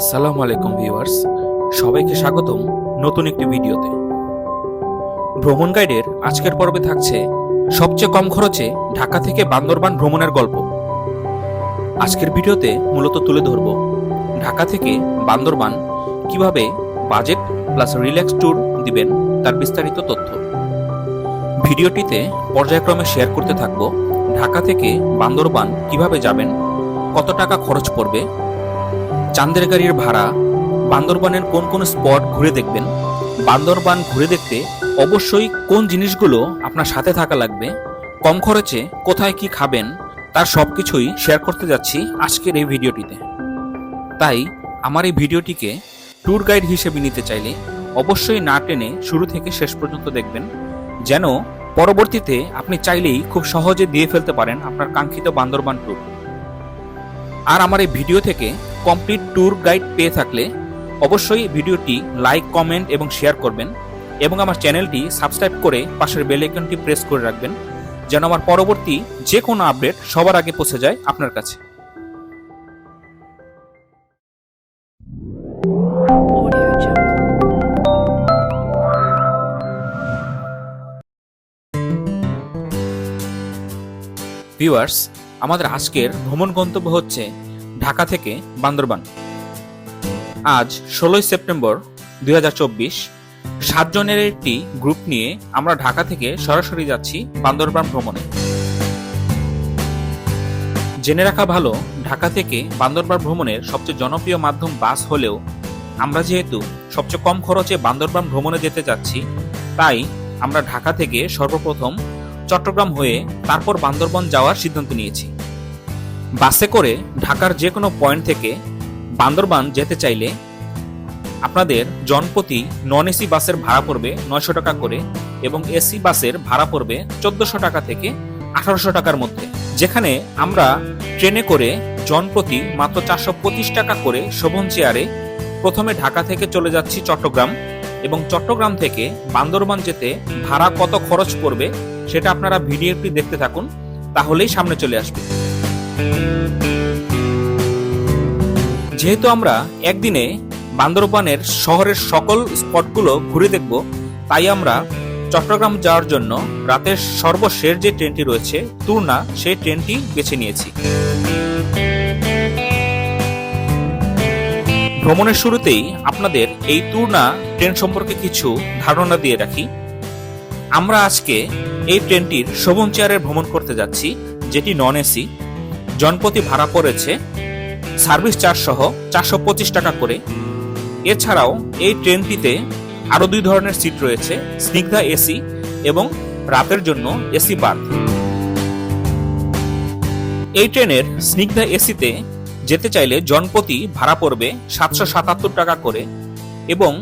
আসসালামু আলাইকুম ভিউয়ার্স। সবাইকে স্বাগতম নতুন একটি ভিডিওতে। ভ্রমণ গাইডের আজকের পর্বে থাকছে সবচেয়ে কম খরচে ঢাকা থেকে বান্দরবান ভ্রমণের গল্প। আজকের ভিডিওতে মূলত তুলে ধরব ঢাকা থেকে বান্দরবান কীভাবে বাজেট প্লাস রিল্যাক্স ট্যুর দিবেন তার বিস্তারিত তথ্য। ভিডিওটিতে পর্যায়ক্রমে শেয়ার করতে থাকব ঢাকা থেকে বান্দরবান কীভাবে যাবেন, কত টাকা খরচ পড়বে চান্দের গাড়ির ভাড়া, বান্দরবানের কোন কোন স্পট ঘুরে দেখবেন। বান্দরবান ঘুরে দেখতে অবশ্যই কোন জিনিসগুলো আপনার সাথে থাকা লাগবে, কম খরচে কোথায় কি খাবেন, তার সবকিছুই শেয়ার করতে যাচ্ছি আজকের এই ভিডিওটিতে। তাই আমার এই ভিডিওটিকে ট্যুর গাইড হিসেবে নিতে চাইলে অবশ্যই না টেনে শুরু থেকে শেষ পর্যন্ত দেখবেন, যেন পরবর্তীতে আপনি চাইলেই খুব সহজে দিয়ে ফেলতে পারেন আপনার কাঙ্ক্ষিত বান্দরবান ট্যুর আর আমার এই ভিডিও থেকে কমপ্লিট ট্যুর গাইড পেয়ে থাকলে অবশ্যই ভিডিওটি লাইক কমেন্ট এবং শেয়ার করবেন এবং আমার চ্যানেলটি সাবস্ক্রাইব করে পাশের বেল আইকনটি প্রেস করে রাখবেন যেন আমার পরবর্তী যে কোনো আপডেট সবার আগে পৌঁছে যায় আপনার কাছে। ভিউয়ার্স আমাদের আজকের ভ্রমণ গন্তব্য হচ্ছে ঢাকা থেকে বান্দরবান। আজ ষোলোই সেপ্টেম্বর দুই সাতজনের একটি গ্রুপ নিয়ে আমরা ঢাকা থেকে সরাসরি যাচ্ছি বান্দরবান ভ্রমণে। জেনে রাখা ভালো, ঢাকা থেকে বান্দরবান ভ্রমণের সবচেয়ে জনপ্রিয় মাধ্যম বাস হলেও আমরা যেহেতু সবচেয়ে কম খরচে বান্দরবান ভ্রমণে যেতে যাচ্ছি, তাই আমরা ঢাকা থেকে সর্বপ্রথম চট্টগ্রাম হয়ে তারপর বান্দরবন যাওয়ার সিদ্ধান্ত নিয়েছি। বাসে করে ঢাকার যে কোনো পয়েন্ট থেকে বান্দরবান যেতে চাইলে আপনাদের জনপ্রতি নন এসি বাসের ভাড়া পড়বে নয়শো টাকা করে এবং এসি বাসের ভাড়া পড়বে চোদ্দশো টাকা থেকে আঠারোশো টাকার মধ্যে। যেখানে আমরা ট্রেনে করে জনপ্রতি মাত্র চারশো পঁচিশ টাকা করে শোভন চেয়ারে প্রথমে ঢাকা থেকে চলে যাচ্ছি চট্টগ্রাম এবং চট্টগ্রাম থেকে বান্দরবান যেতে ভাড়া কত খরচ পড়বে সেটা আপনারা ভিডিওটি দেখতে থাকুন, তাহলেই সামনে চলে আসবে। যেহেতু আমরা একদিনে বান্দরবানের শহরের সকল স্পটগুলো ঘুরে দেখব, তাই আমরা চট্টগ্রাম যাওয়ার জন্য রাতের সর্বশেষ যে ট্রেনটি রয়েছে তুরনা সেই ট্রেনটি বেছে নিয়েছি। ভ্রমণের শুরুতেই আপনাদের এই তুরনা ট্রেন সম্পর্কে কিছু ধারণা দিয়ে রাখি। আমরা আজকে এই ট্রেনটির শোভন চেয়ারে ভ্রমণ করতে যাচ্ছি, যেটি নন এসি। জনপ্রতি ভাড়া পড়েছে সার্ভিস চার্জ সহ চারশো পঁচিশ টাকা করে। এছাড়াও এই ট্রেনটিতে আরও দুই ধরনের সিট রয়েছে, স্নিগ্ধা এসি এবং রাতের জন্য এসি বার্থ এই ট্রেনের স্নিগ্ধা এসিতে যেতে চাইলে জনপ্রতি ভাড়া পড়বে সাতশো সাতাত্তর টাকা করে এবং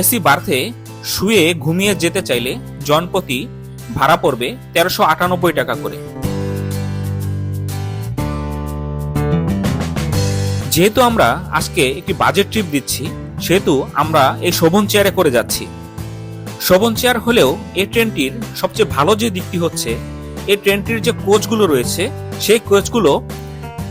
এসি বার্থে শুয়ে ঘুমিয়ে যেতে চাইলে জনপ্রতি ভাড়া পড়বে তেরোশো আটানব্বই টাকা করে। যেহেতু আমরা আজকে একটি বাজেট ট্রিপ দিচ্ছি, সেহেতু আমরা এই শোভন চেয়ারে করে যাচ্ছি। শোভন চেয়ার হলেও এই ট্রেনটির সবচেয়ে ভালো যে দিকটি হচ্ছে, এই ট্রেনটির যে কোচগুলো রয়েছে, সেই কোচগুলো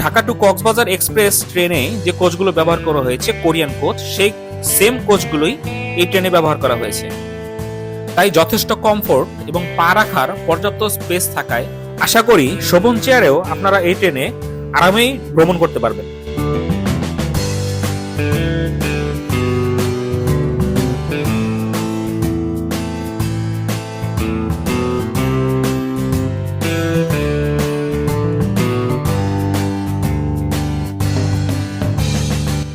ঢাকা টু কক্সবাজার এক্সপ্রেস ট্রেনে যে কোচগুলো ব্যবহার করা হয়েছে, কোরিয়ান কোচ, সেই সেম কোচগুলোই এই ট্রেনে ব্যবহার করা হয়েছে। তাই যথেষ্ট কমফোর্ট এবং পা রাখার পর্যাপ্ত স্পেস থাকায় আশা করি শোভন চেয়ারেও আপনারা এই ট্রেনে আরামেই ভ্রমণ করতে পারবেন।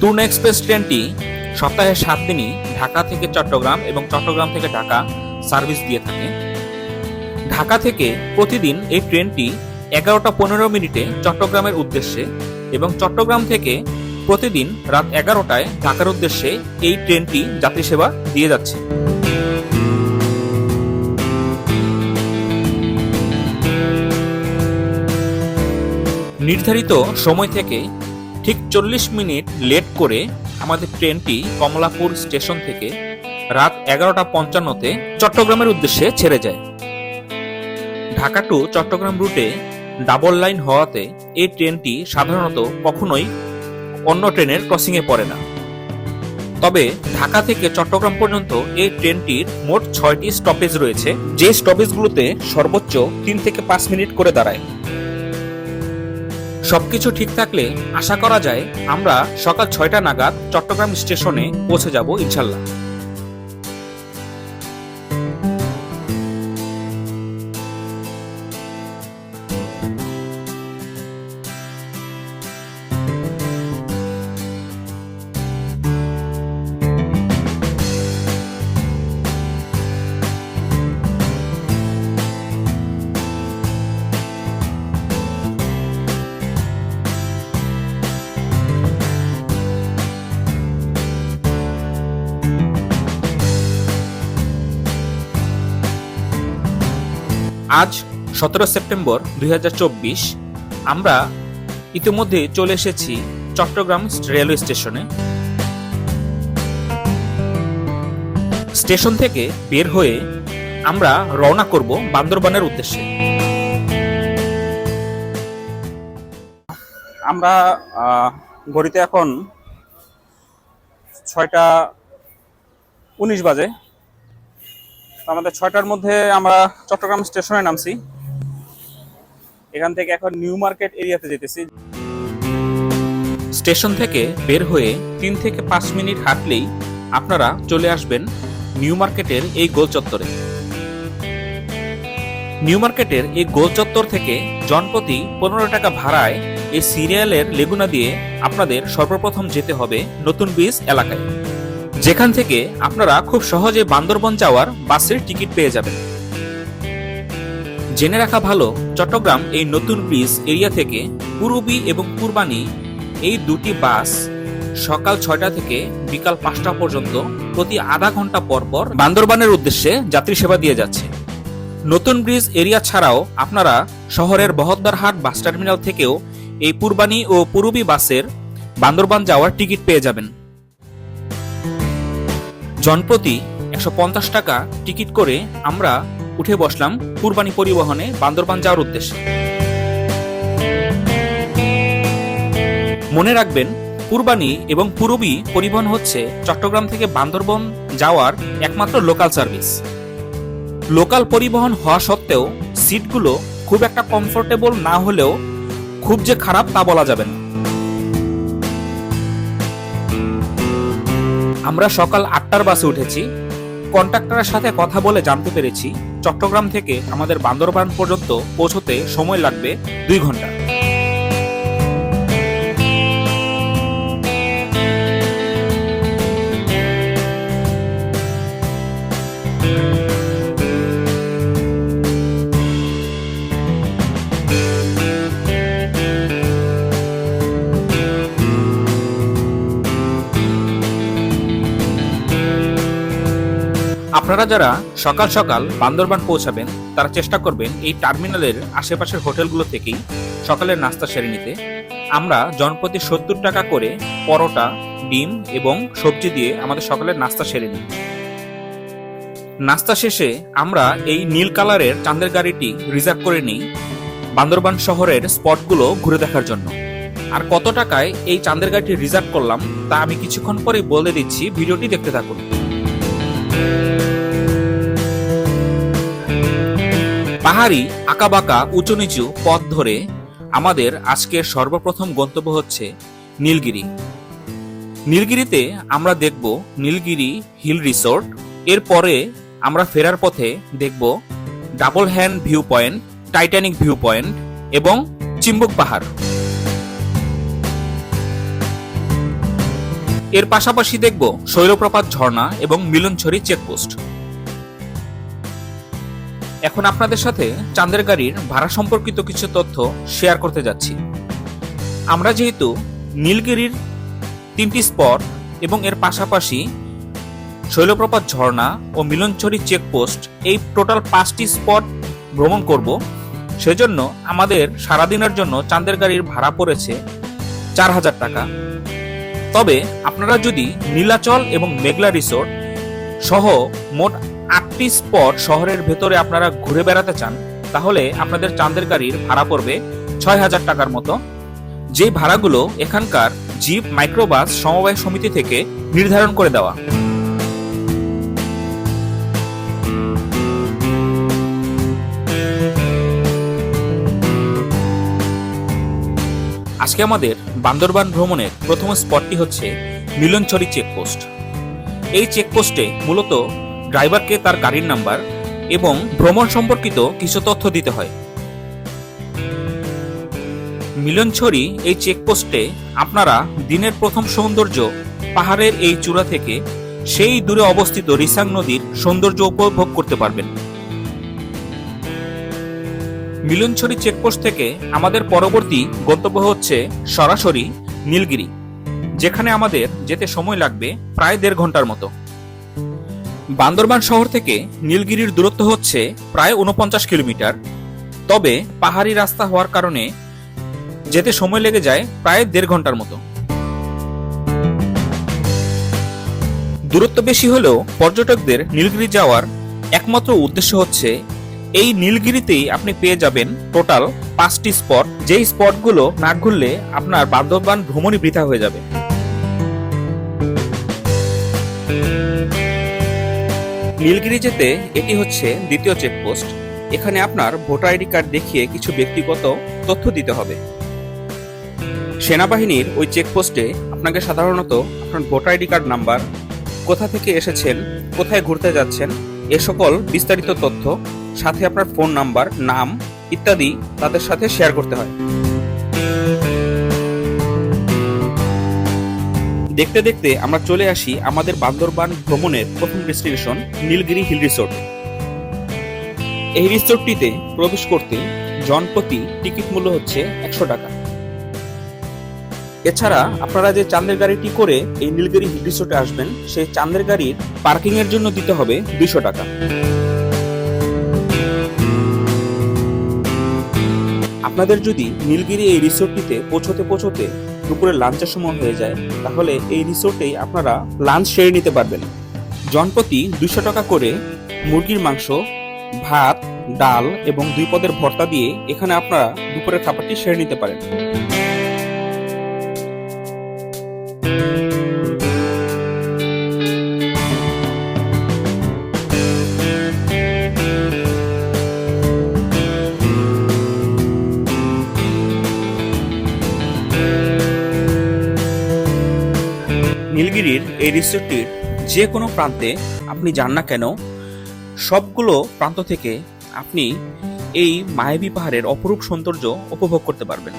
তুর্না এক্সপ্রেস ট্রেনটি সপ্তাহে সাত দিনই ঢাকা থেকে চট্টগ্রাম এবং চট্টগ্রাম থেকে ঢাকা সার্ভিস দিয়ে থাকে। ঢাকা থেকে প্রতিদিন এই ট্রেনটি এগারোটা পনেরো মিনিটে চট্টগ্রামের উদ্দেশ্যে এবং চট্টগ্রাম থেকে প্রতিদিন রাত এগারোটায় ঢাকার উদ্দেশ্যে এই ট্রেনটি যাত্রী সেবা দিয়ে যাচ্ছে। নির্ধারিত সময় থেকে ঠিক চল্লিশ মিনিট লেট করে আমাদের ট্রেনটি কমলাপুর স্টেশন থেকে রাত এগারোটা পঞ্চান্নতে চট্টগ্রামের উদ্দেশ্যে ছেড়ে যায়। ঢাকা টু চট্টগ্রাম রুটে ডাবল লাইন হওয়াতে এই ট্রেনটি সাধারণত কখনোই অন্য ট্রেনের ক্রসিংয়ে পড়ে না। তবে ঢাকা থেকে চট্টগ্রাম পর্যন্ত এই ট্রেনটির মোট ছয়টি স্টপেজ রয়েছে। যে স্টপেজগুলোতে সর্বোচ্চ তিন থেকে পাঁচ মিনিট করে দাঁড়ায়। সবকিছু ঠিক থাকলে আশা করা যায় আমরা সকাল ছয়টা নাগাদ চট্টগ্রাম স্টেশনে পৌঁছে যাব ইনশাল্লাহ। আজ সতেরো সেপ্টেম্বর দুই হাজার চব্বিশ। আমরা ইতিমধ্যে চলে এসেছি চট্টগ্রাম রেলওয়ে স্টেশনে। স্টেশন থেকে বের হয়ে আমরা রওনা করব বান্দরবানের উদ্দেশ্যে। আমরা ঘড়িতে এখন ছয়টা উনিশ বাজে। আমাদের ছয়টার মধ্যে আমরা চট্টগ্রাম স্টেশনে নামছি। এখান থেকে এখন নিউ মার্কেট এরিয়াতে যেতেছি। স্টেশন থেকে বের হয়ে তিন থেকে পাঁচ মিনিট হাঁটলেই আপনারা চলে আসবেন নিউ মার্কেটের এই গোল চত্বরে। নিউ মার্কেটের এই গোল চত্বর থেকে জনপ্রতি পনেরো টাকা ভাড়ায় এই সিরিয়ালের লেগুনা দিয়ে আপনাদের সর্বপ্রথম যেতে হবে নতুন বীজ এলাকায়। যেখান থেকে আপনারা খুব সহজে বান্দরবন যাওয়ার বাসের টিকিট পেয়ে যাবেন। জেনে রাখা ভালো, চট্টগ্রাম এই নতুন ব্রিজ এরিয়া থেকে পূর্বী এবং পূর্বানী এই দুটি বাস সকাল ছয়টা থেকে বিকাল পাঁচটা পর্যন্ত প্রতি আধা ঘণ্টা পর পর বান্দরবানের উদ্দেশ্যে যাত্রী সেবা দিয়ে যাচ্ছে। নতুন ব্রিজ এরিয়া ছাড়াও আপনারা শহরের বহদ্দারহাট বাস টার্মিনাল থেকেও এই পূর্বানী ও পূর্বী বাসের বান্দরবান যাওয়ার টিকিট পেয়ে যাবেন। জনপ্রতি একশো পঞ্চাশ টাকা টিকিট করে আমরা উঠে বসলাম কুরবানি পরিবহনে বান্দরবান যাওয়ার উদ্দেশ্যে। মনে রাখবেন, কুরবানি এবং পূরবী পরিবহন হচ্ছে চট্টগ্রাম থেকে বান্দরবন যাওয়ার একমাত্র লোকাল সার্ভিস। লোকাল পরিবহন হওয়া সত্ত্বেও, সিটগুলো খুব একটা কমফোর্টেবল না হলেও খুব যে খারাপ তা বলা যাবে না। আমরা সকাল আটটার বাসে উঠেছি। কন্ট্রাক্টরের সাথে কথা বলে জানতে পেরেছি, চট্টগ্রাম থেকে আমাদের বান্দরবান পর্যন্ত পৌঁছতে সময় লাগবে দুই ঘণ্টা। আপনারা যারা সকাল সকাল বান্দরবান পৌঁছাবেন, তারা চেষ্টা করবেন এই টার্মিনালের আশেপাশের হোটেলগুলো থেকেই সকালের নাস্তা সেরে নিতে। আমরা জনপ্রতি সত্তর টাকা করে পরোটা, ডিম এবং সবজি দিয়ে আমাদের সকালের নাস্তা সেরে নিই। নাস্তা শেষে আমরা এই নীল কালারের চাঁদের গাড়িটি রিজার্ভ করে নিই বান্দরবান শহরের স্পটগুলো ঘুরে দেখার জন্য। আর কত টাকায় এই চাঁদের গাড়িটি রিজার্ভ করলাম, তা আমি কিছুক্ষণ পরেই বলে দিচ্ছি, ভিডিওটি দেখতে থাকুন। পাহাড়ি, আঁকাবাঁকা উঁচু নিচু পথ ধরে আমাদের আজকের সর্বপ্রথম গন্তব্য হচ্ছে নীলগিরি। নীলগিরিতে আমরা দেখব নীলগিরি হিল রিসোর্ট, এরপরে আমরা ফেরার পথে দেখব double hand viewpoint Titanic viewpoint এবং চিম্বুক পাহাড়। এর পাশাপাশি দেখব শৈলপ্রপাত ঝর্ণা এবং মিলনছড়ি চেকপোস্ট। এখন আপনাদের সাথে চাঁদের গাড়ির ভাড়া সম্পর্কিত কিছু তথ্য শেয়ার করতে যাচ্ছি। আমরা যেহেতু নীলগিরির তিনটি স্পট এবং এর পাশাপাশি শৈলপ্রপাত ঝর্ণা ও মিলনছড়ি চেকপোস্ট এই টোটাল পাঁচটি স্পট ভ্রমণ করব, সেজন্য আমাদের সারাদিনের জন্য চাঁদের গাড়ির ভাড়া পড়েছে চার হাজার টাকা। তবে আপনারা যদি নীলাচল এবং মেঘলা রিসোর্ট সহ মোট আটটি স্পট শহরের ভেতরে আপনারা ঘুরে বেড়াতে চান, তাহলে আপনাদের চাঁদের গাড়ির ভাড়া পড়বে ছয় হাজার টাকার মতো। যে ভাড়াগুলো এখানকার জিপ, মাইক্রোবাস, সমবায় সমিতি থেকে নির্ধারণ করে দেওয়া। আজকে আমাদের বান্দরবান ভ্রমণের প্রথম স্পটটি হচ্ছে মিলনচরি চেকপোস্ট। এই চেকপোস্টে মূলত ড্রাইভারকে তার গাড়ির নাম্বার এবং ভ্রমণ সম্পর্কিত কিছু তথ্য দিতে হয়। মিলনছড়ি এই চেকপোস্টে আপনারা দিনের প্রথম সৌন্দর্য পাহাড়ের এই চূড়া থেকে সেই দূরে অবস্থিত রিসাং নদীর সৌন্দর্য উপভোগ করতে পারবেন। মিলনছড়ি চেকপোস্ট থেকে আমাদের পরবর্তী গন্তব্য হচ্ছে সরাসরি নীলগিরি, যেখানে আমাদের যেতে সময় লাগবে প্রায় দেড় ঘণ্টার মতো। বান্দরবান শহর থেকে নীলগিরির দূরত্ব হচ্ছে প্রায় উনপঞ্চাশ কিলোমিটার। তবে পাহাড়ি রাস্তা হওয়ার কারণে যেতে সময় লেগে যায় প্রায় দেড় ঘণ্টার মতো। দূরত্ব বেশি হলেও পর্যটকদের নীলগিরি যাওয়ার একমাত্র উদ্দেশ্য হচ্ছে, এই নীলগিরিতেই আপনি পেয়ে যাবেন টোটাল পাঁচটি স্পট। যেই স্পটগুলো না ঘুরলে আপনার বান্দরবান ভ্রমণই বৃথা হয়ে যাবে। নীলগিরি যেতে এটি হচ্ছে দ্বিতীয় চেকপোস্ট এখানে আপনার ভোটার আইডি কার্ড দেখিয়ে কিছু ব্যক্তিগত তথ্য দিতে হবে। সেনাবাহিনীর ওই চেকপোস্টে আপনাকে সাধারণত আপনার ভোটার আইডি কার্ড নাম্বার, কোথা থেকে এসেছেন, কোথায় ঘুরতে যাচ্ছেন, এ সকল বিস্তারিত তথ্য, সাথে আপনার ফোন নাম্বার, নাম ইত্যাদি তাদের সাথে শেয়ার করতে হয়। দেখতে দেখতে আমরা চলে আসি আমাদের বান্দরবান ভ্রমণের প্রথম ডেস্টিনেশন, নীলগিরি হিল রিসোর্ট। এই রিসোর্টটিতে প্রবেশ করতে জনপ্রতি টিকিট মূল্য হচ্ছে একশো টাকা। এছাড়া আপনারা যে চান্দের গাড়িটি করে এই নীলগিরি হিল রিসোর্টে আসবেন, সেই চান্দের গাড়ির পার্কিং এর জন্য দিতে হবে দুইশো টাকা। আপনাদের যদি নীলগিরি এই রিসোর্টটিতে পৌঁছতে পৌঁছতে দুপুরে লাঞ্চের সময় হয়ে যায়, তাহলে এই রিসোর্টেই আপনারা লাঞ্চ সেরে নিতে পারবেন। জনপ্রতি দুশো টাকা করে মুরগির মাংস, ভাত, ডাল এবং দুই পদের ভর্তা দিয়ে এখানে আপনারা দুপুরের খাবারটি সেরে নিতে পারেন। এই রিসোর্টটির যে কোনো প্রান্তে আপনি যান না কেন, সবগুলো প্রান্ত থেকে আপনি এই মায়াবী পাহাড়ের অপরূপ সৌন্দর্য উপভোগ করতে পারবেন।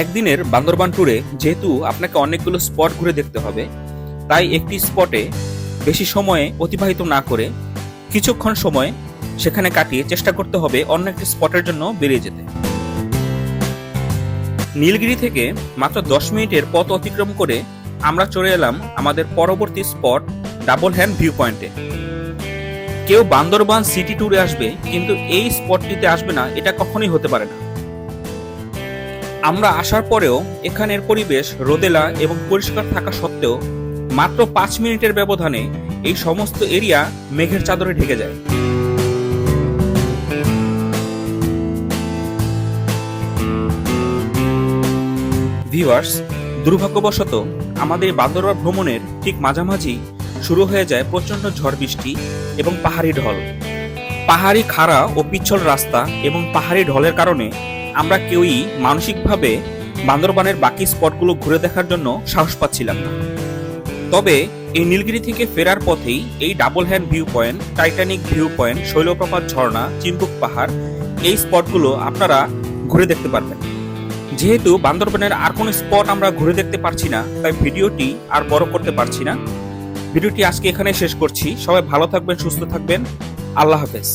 একদিনের বান্দরবান ট্যুরে যেহেতু আপনাকে অনেকগুলো স্পট ঘুরে দেখতে হবে, তাই একটি স্পটে বেশি সময়ে অতিবাহিত না করে কিছুক্ষণ সময় সেখানে কাটিয়ে চেষ্টা করতে হবে অন্য একটি স্পটের জন্য বেরিয়ে যেতে। নীলগিরি থেকে মাত্র দশ মিনিটের পথ অতিক্রম করে আমরা চলে এলাম আমাদের পরবর্তী স্পট ডাবল হ্যান্ড ভিউ পয়েন্টে কেউ বান্দরবান সিটি ট্যুরে আসবে, কিন্তু এই স্পটটিতে আসবে না, এটা কখনোই হতে পারে না। আমরা আসার পরেও এখানের পরিবেশ রোদেলা এবং পরিষ্কার থাকা সত্ত্বেও মাত্র পাঁচ মিনিটের ব্যবধানে এই সমস্ত এরিয়া মেঘের চাদরে ঢেকে যায়। ভিউয়ার্স, দুর্ভাগ্যবশত আমাদের বান্দরবান ভ্রমণের ঠিক মাঝামাঝি শুরু হয়ে যায় প্রচণ্ড ঝড় বৃষ্টি এবং পাহাড়ি ঢল। পাহাড়ি খাড়া ও পিচ্ছল রাস্তা এবং পাহাড়ি ঢলের কারণে আমরা কেউই মানসিকভাবে বান্দরবানের বাকি স্পটগুলো ঘুরে দেখার জন্য সাহস পাচ্ছিলাম না। তবে এই নীলগিরি থেকে ফেরার পথেই এই double hand viewpoint Titanic viewpoint Shoilopropat ঝর্ণা চিম্বুক পাহাড়, এই স্পটগুলো আপনারা ঘুরে দেখতে পারবেন। যেহেতু বান্দরবানের আর কোনো স্পট আমরা ঘুরে দেখতে পারছি না, তাই ভিডিওটি আর বড় করতে পারছি না। ভিডিওটি আজকে এখানে শেষ করছি। সবাই ভালো থাকবেন, সুস্থ থাকবেন। আল্লাহ হাফেজ।